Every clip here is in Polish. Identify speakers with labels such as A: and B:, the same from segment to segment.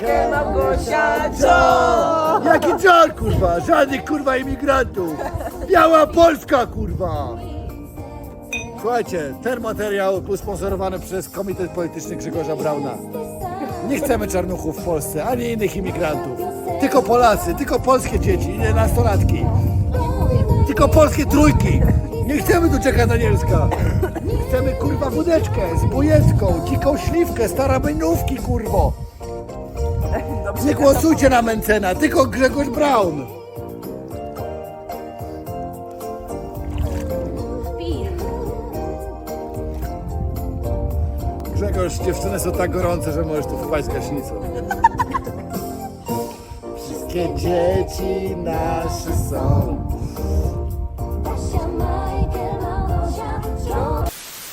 A: Majkę, Małgosia, Joe!
B: Jaki czar, kurwa? Żadnych, kurwa, imigrantów! Biała Polska, kurwa! Słuchajcie, ten materiał był sponsorowany przez Komitet Polityczny Grzegorza Brauna. Nie chcemy czarnuchów w Polsce, ani innych imigrantów. Tylko Polacy, tylko polskie dzieci, nie nastolatki. Tylko polskie trójki. Nie chcemy tu czeka Danielska. Chcemy, kurwa, wódeczkę z bujecką, dziką śliwkę, starabynówki, kurwo. Nie głosujcie na Mencena, tylko Grzegorz Braun.
A: Pi.
B: Grzegorz, dziewczyny są tak gorące, że możesz tu wpaść z gaśnicą. Wszystkie dzieci nasze są.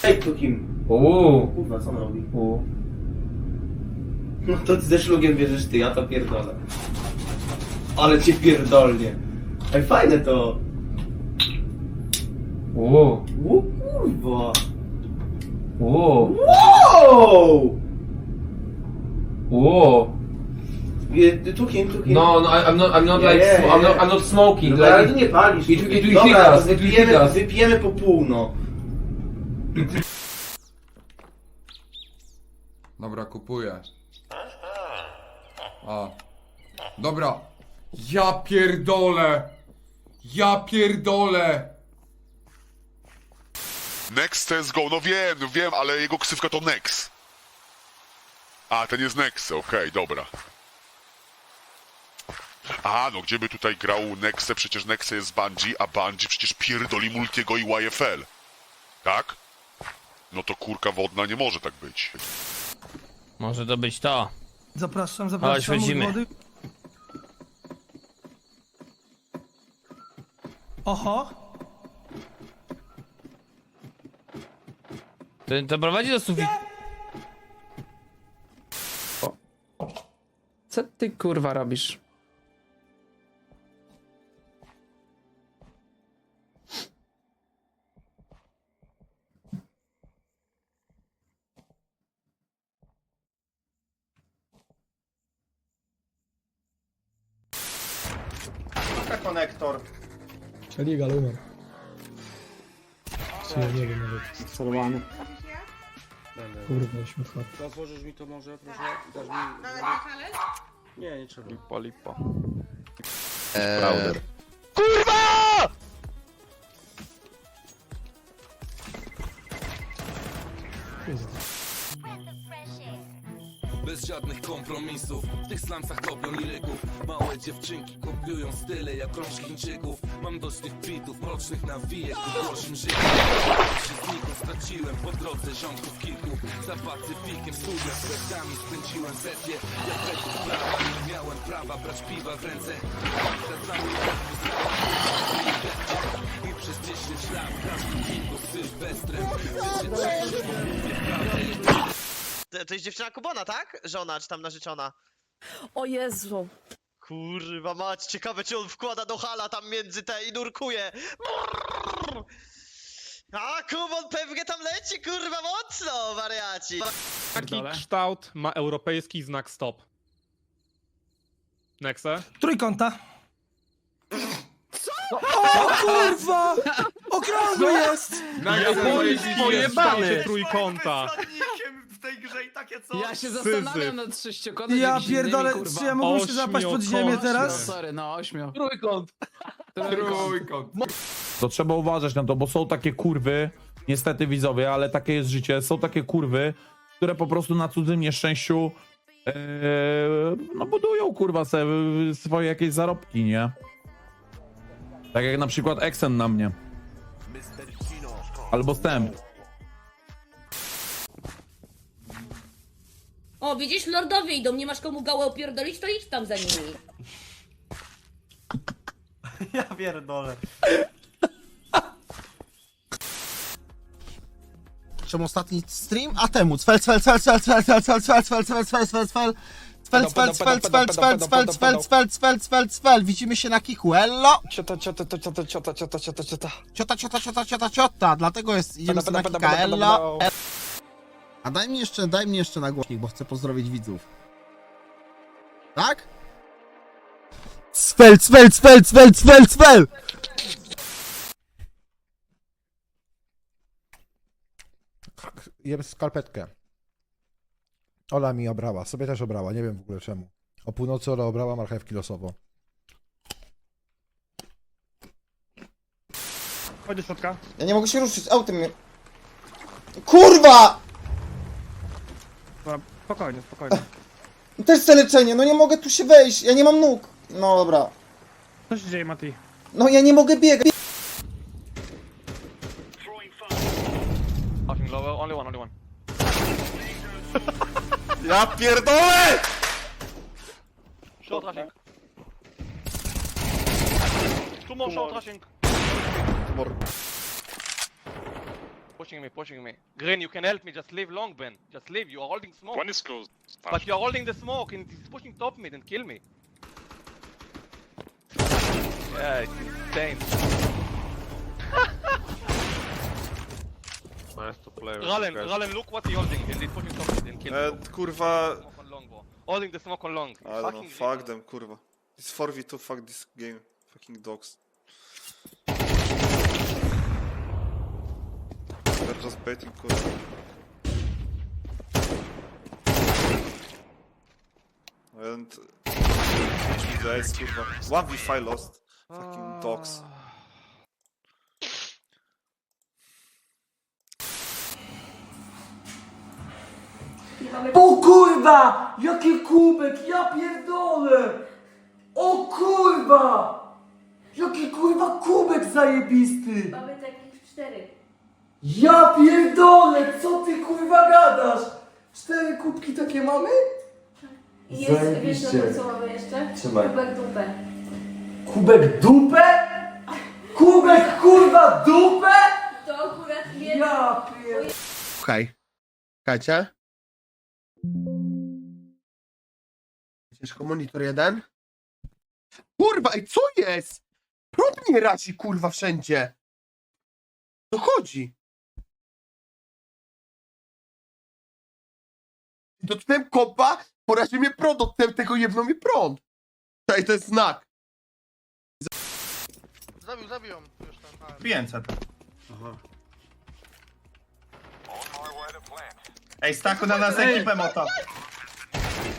C: Ej, tu kim?
D: Uuu.
C: Kurwa, co on robi?
D: Uuu.
C: No to ty ze szlugiem bierzesz ty, ja to pierdolę. Ale cię pierdolnie. Ej, fajne to.
D: Uuu.
C: Ło kurwa.
D: Uuu.
C: Wow!
D: Uuu.
C: Je- Tu kim, tu kim?
D: No, no, I- I'm not, I'm not
C: Yeah,
D: like,
C: yeah,
D: sm- I'm not,
C: yeah.
D: I'm not smoking.
C: No, ale ty nie palisz.
D: It- it will
C: Dobra,
D: hit us, it will
C: wypijemy, wypijemy po pół, no.
E: Dobra, kupuję. A. Dobra. Ja pierdolę. Ja pierdolę.
F: Next CSGO, no wiem, no wiem, ale jego ksywka to Nex. A, ten jest Nex, okej, dobra. A, no gdzie by tutaj grał Nexe? Przecież Nexe jest Bungie, a Bungie przecież pierdoli Multiego i YFL. Tak? No to kurka wodna nie może tak być.
G: Może to być to.
H: Zapraszam,
G: Chodź,
H: zapraszam.
G: wchodzimy.
H: Młody. Oho,
G: To, to prowadzi do sufitu.
I: Co ty kurwa robisz?
B: Liga numer. Czy ja nie wiem nawet.
J: Celowany.
B: Kurwa, śmieszne.
J: Otworzysz mi to może, proszę? Dasz mi... Nie, nie trzeba.
D: Lipa, lipa.
K: Bez żadnych kompromisów. W tych slamsach kopią liryków Małe dziewczynki kopiują style jak rącz Chińczyków. Mam dość tych bitów, mrocznych nawijek w gorszym życiu. Znikąd straciłem po drodze ziomków kilku. Za pacyfikiem studia z kredkami spędziłem sesję Jak lepiej sprawa, nie miałem prawa brać piwa w ręce. Kazami i przez 10 lat każdym kilku z Sylwestrem
L: To, to jest dziewczyna Kubona, tak? Żona, czy tam narzeczona?
A: O Jezu.
L: Kurwa mać, ciekawe czy on wkłada do hala tam między te i nurkuje. Brrr. A, Kubon pewnie tam leci, kurwa, mocno, wariaci.
D: Taki kształt ma europejski znak stop. Nexe?
H: trójkąta. Co? O kurwa! Okrągły jest!
D: Japoński pojebany! trójkąta.
C: Co?
I: Ja się zastanawiam nad sześciokątem
H: Ja
I: innymi,
H: pierdolę,
I: kurwa.
H: czy ja mógłbym się zapaść pod ziemię
D: Ośmiokątne.
H: teraz?
I: Sorry, no ośmiu.
D: Trójkąt.
E: Trójkąt.
J: To trzeba uważać na to, bo są takie kurwy, niestety widzowie, ale takie jest życie, są takie kurwy, które po prostu na cudzym nieszczęściu e, no budują kurwa se, swoje jakieś zarobki, nie? Tak jak na przykład Exen na mnie. Albo Stemp.
A: O, widzisz, lordowie idą, nie masz komu gałę opierdolić, to idź tam za nimi.
C: Ja pierdolę.
L: Czemu ostatni stream? A temu, cfel, cfel, cfel, cfel, cfel, cfel, cfel, cfel, cfel, cfel, cfel, cfel, cfel. Cfel, cfel, cfel, cfel, cfel, cfel, cfel, cfel, cfel, cfel, cfel. Widzimy się na kiku, ello!
I: Ciota, ciota, ciota, ciota, ciota, ciota, ciota.
L: Ciota, ciota, ciota, ciota, ciota, dlatego jest, idziemy sobie na kika, ello! A daj mi jeszcze, daj mi jeszcze na głośnik, bo chcę pozdrowić widzów.
M: Tak? Cfel, cfel, cfel, cfel, cfel, cfel!
N: Jem skarpetkę. Ola mi obrała, sobie też obrała, nie wiem w ogóle czemu. O północy Ola obrała marchewki losowo.
H: Chodź do środka.
O: Ja nie mogę się ruszyć, autem mnie... Kurwa!
H: Spokojnie, spokojnie.
O: Też chcę leczenie, no nie mogę tu się wejść, ja nie mam nóg. No dobra.
H: Co się dzieje, Mati?
O: No ja nie mogę biegać.
M: Ja pierdolę!
D: Pushing me, pushing me. Green, you can help me. Just leave long, Ben. Just leave. You are holding smoke.
P: One is closed.
D: But you are holding the smoke and he's pushing top mid and kill me. Yeah, it's insane.
P: Nice to play
D: Rallen, Rallen, look what he's holding and he's pushing top mid and kill me.
M: Uh, kurwa...
D: Smoke on long, bro. Holding the smoke on long.
M: I don't know, fuck them, kurwa. It's 4v2, fuck this game. Fucking dogs. Just baiting, kurwa. And... Guys, kurwa. 1v5 lost. Fucking dogs.
Q: O kurwa! Jaki kubek, ja pierdolę! O kurwa! Jaki kurwa kubek zajebisty!
G: Mamy takich cztery.
Q: Ja pierdolę, co ty kurwa gadasz? Cztery kubki takie mamy?
G: I jest, wiesz
Q: Zajebiście.
G: to, co mamy jeszcze?
Q: Trzymaj.
G: Kubek dupę.
Q: Kubek dupę? Kubek kurwa dupę?
G: To akurat nie...
Q: Ja pierdolę.
M: Słuchaj. Słuchajcie. Ciężko monitor jeden. Kurwa, i co jest? Prąd mnie razi, kurwa, wszędzie. Co chodzi? Dotknąłem kopa, poraził mnie prąd, dotknąłem tego jedno mi prąd. Tutaj to jest znak.
O: Zabił, zabił ją. Już tam.
R: 500. Ej, Stachu na nas ekipę mota.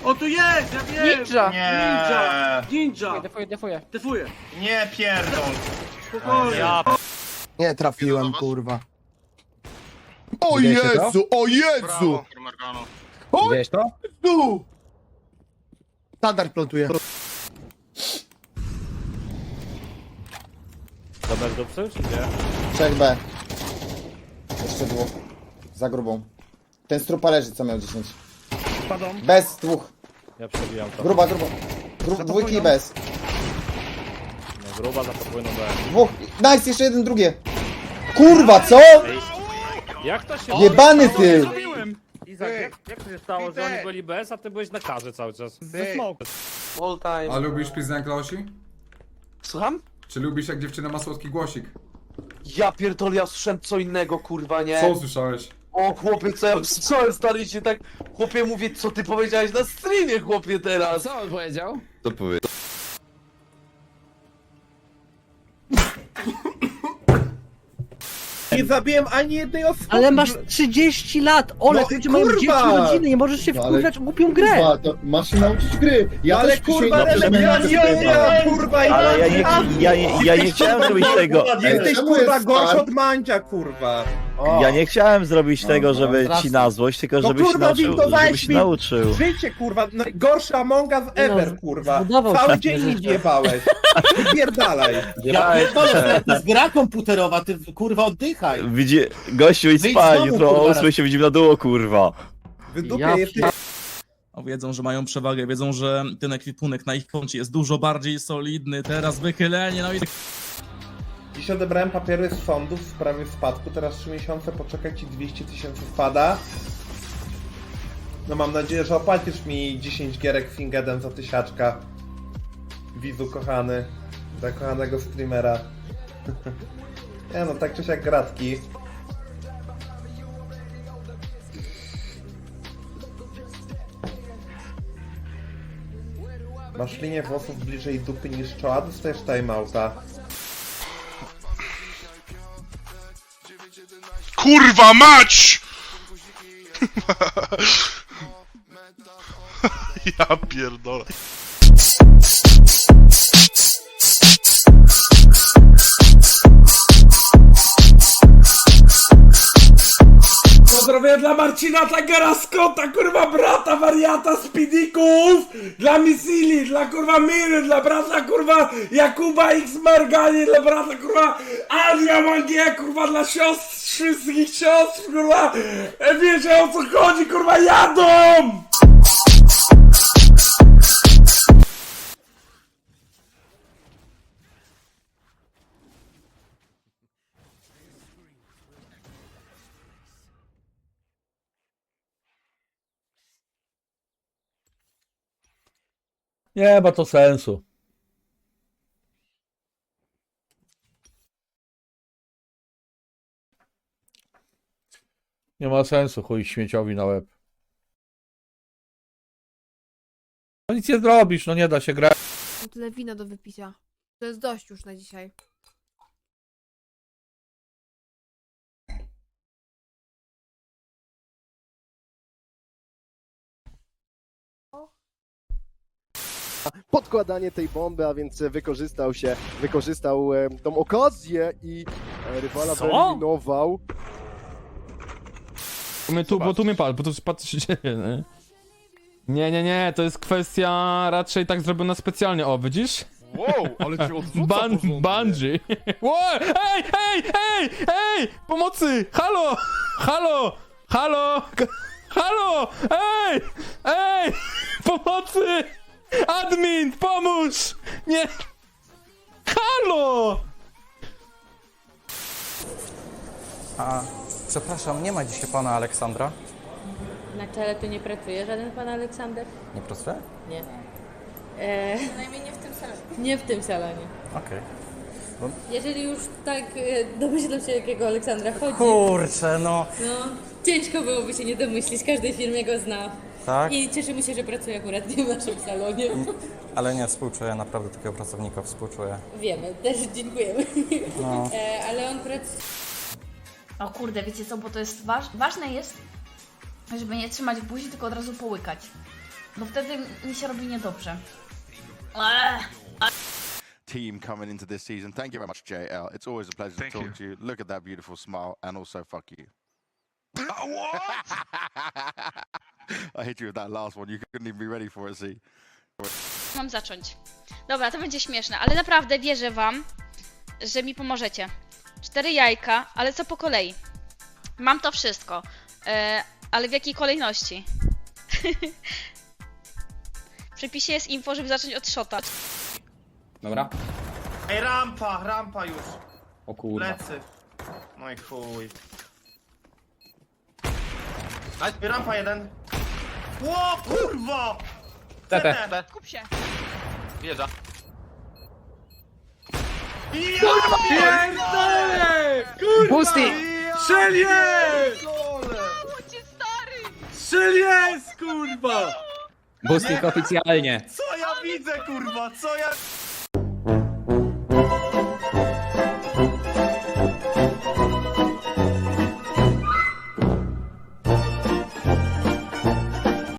Q: O tu jest, ja wiem!
I: Ninja!
R: Nie,
Q: Ninja!
I: Defuję, defuję.
Q: Defuję.
R: nie pierdol.
Q: Spokojnie.
M: Nie trafiłem, kurwa. O Jezu, o Jezu! O Jezu! Standard plantuje.
H: Dobra, do psy, czy nie?
O: 3B. Jeszcze dwóch. Za grubą. Ten strupa leży, co miał 10.
H: Spadą.
O: Bez dwóch.
H: Ja przebijam to.
O: Gruba, gruba. Gru, dwójki i bez.
H: No, gruba za podwójną B.
O: Dwóch. Nice, jeszcze jeden, drugie. Kurwa, co?
H: Jak to się...
O: Jebany ty!
H: Zrobiłem! Izak, jak, jak to się stało, że oni byli bez, a ty byłeś na karze cały czas? Ze smoke.
Q: All time.
E: A lubisz pizdę Klosi?
Q: Słucham?
E: Czy lubisz jak dziewczyna ma słodki głosik?
Q: Ja pierdolę, ja słyszałem co innego, kurwa, nie?
E: Co usłyszałeś?
Q: O chłopie, co ja usłyszałem, stary się tak... Chłopie, mówię, co ty powiedziałeś na streamie, chłopie, teraz?
I: Co on powiedział?
Q: Co powie?
R: Nie zabiłem ani jednej osoby.
M: Ale masz 30 lat, Ole,
R: No,
M: ludzie mają
R: kurwa!
M: dzieci, rodziny, nie możesz się
O: No, ale-
M: wkurwiać w głupią grę.
O: to masz się nauczyć gry. Ja
R: ale kurwa, ja nie, nie, kurwa,
M: Ale ja nie, ja nie, ja nie chciałem zrobić tego.
R: Jesteś
O: czemu
R: kurwa gorszy
O: stan?
R: od Mandzia, kurwa.
M: Ja nie chciałem zrobić tego, żeby ci na złość, tylko
R: No
M: żebyś się
R: kurwa,
M: nauczył,
R: wintowałeś
M: żebyś
R: mi-
M: nauczył.
R: Życie, kurwa, najgorszy Among Us ever, kurwa.
M: zbudował
R: Cały dzień mi
M: życiu.
R: wjebałeś. Wypierdalaj.
M: Ja pierdolę,
R: to jest gra komputerowa, ty kurwa oddychaj.
M: Widzi, gościu idź
R: Wyjdź
M: spać,
R: znowu,
M: jutro o
R: kurwa.
M: 8 się widzimy na dół, kurwa.
R: Wydupię
M: Ja
R: je
F: Wiedzą, że mają przewagę, wiedzą, że ten ekwipunek na ich koncie jest dużo bardziej solidny, teraz wychylenie, no i...
R: Dziś odebrałem papiery z sądu w sprawie spadku, teraz 3 miesiące poczekać i 200 tysięcy spada. No mam nadzieję, że opłacisz mi 10 gierek Fingedem za tysiaczka. Widzu kochany, za kochanego streamera. Nie no, tak czy siak gratki. Masz linię włosów bliżej dupy niż czoła, dostajesz timeouta.
S: Kurwa mać! ja pierdolę.
P: Dla Marcina Tagera Scotta, kurwa brata wariata Speedików, dla Misili, dla kurwa Miry, dla brata kurwa Jakuba X Margani, dla brata kurwa Adria Mangie, kurwa dla siostr, wszystkich siostr, kurwa, e, wiecie o co chodzi, kurwa jadą! Nie ma to sensu. Nie ma sensu, chuj śmieciowi na łeb. No nic nie zrobisz, no nie da się grać.
T: Tyle wina do wypicia. To jest dość już na dzisiaj.
U: Podkładanie tej bomby, a więc wykorzystał się, wykorzystał e, tą okazję i e, rywala
V: Co?
U: wyeliminował.
W: My tu, bo tu mnie pal, bo tu patrz się dzieje, nie? Nie, nie, nie, to jest kwestia raczej tak zrobiona specjalnie, o, widzisz?
X: Wow, ale cię odrzuca
W: Ban
X: porządnie.
W: bungee. Ło, Ej, ej, ej, ej! Pomocy! Halo! Halo! Halo! Halo! Ej! Ej! Pomocy! Admin, pomóż! Nie! Halo!
P: A, przepraszam, nie ma dzisiaj pana Aleksandra?
G: Na czele tu nie pracuje żaden pan Aleksander?
P: Nie pracuje?
G: Nie. E... Przynajmniej nie w tym salonie. Nie w tym salonie.
P: Okej.
G: Jeżeli już tak e, domyślam się, jakiego Aleksandra chodzi,
P: Kurczę, no.
G: no ciężko byłoby się nie domyślić, każdej firmie go zna.
P: Tak?
G: I cieszymy się, że pracuje akurat nie w naszym salonie.
P: Ale nie, współczuję, naprawdę takiego pracownika współczuję.
G: Wiemy, też dziękujemy.
P: No.
G: E, ale on pracuje...
T: O kurde, wiecie co, bo to jest waż... ważne jest, żeby nie trzymać buzi, tylko od razu połykać. Bo wtedy mi się robi niedobrze. Eee.
Y: Team coming into this season. Thank you very much, JL. It's always a pleasure to talk to you. Look at that beautiful smile, and also fuck you. I hit you with that last one. You couldn't even be ready for it, see.
T: Mam zacząć. Dobra, to będzie śmieszne, ale naprawdę wierzę wam, że mi pomożecie. Cztery jajka, ale co po kolei. Mam to wszystko, e, ale w jakiej kolejności? w przepisie jest info, żeby zacząć od shota.
P: Dobra.
R: Ej, rampa, rampa już.
P: O kurwa.
R: Plecy. No i chuj. Ej, rampa jeden. Ło, kurwa!
P: Tete.
T: Kup się.
V: Wjeżdża.
P: Pierdolę! Kurwa! Strzelię!
T: Cię stary!
P: Strzelię, kurwa! Bustik oficjalnie.
R: Co ja widzę, kurwa? Co ja...